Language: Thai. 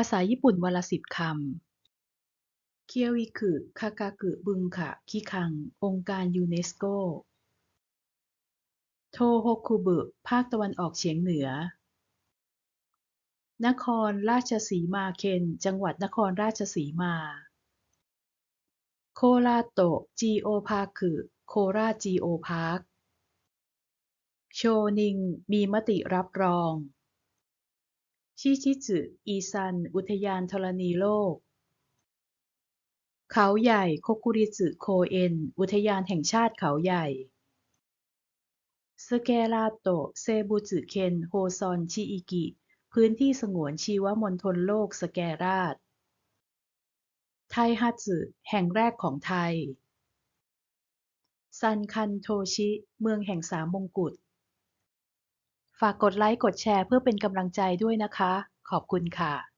าษาญี่ปุ่นวันละสิบคำ เคียวอิคุ คากากุบุงคะคิคัง องค์การยูเนสโก โทโฮคุบุ ภาคตะวันออกเฉียงเหนือ นครราชสีมาเคน จังหวัดนครราชสีมา โคราโตะจีโอพาร์คโคราจีโอพาร์คโชนิง มีมติรับรอง ชิชิสึอีซัน อุทยานธรณีโลก เขาใหญ่โคกุริสึโคเอ็น อุทยานแห่งชาติเขาใหญ่สเกราโตเซบุสึเคนโฮซอนชิอิกิ พื้นที่สงวนชีวมณฑลโลกสแกราชไทฮัตสึแห่งแรกของไทย ซันคันโทชิ เมืองแห่งสามมงกุฎ ฝากกดไลค์กดแชร์เพื่อเป็นกำลังใจด้วยนะคะ ขอบคุณค่ะ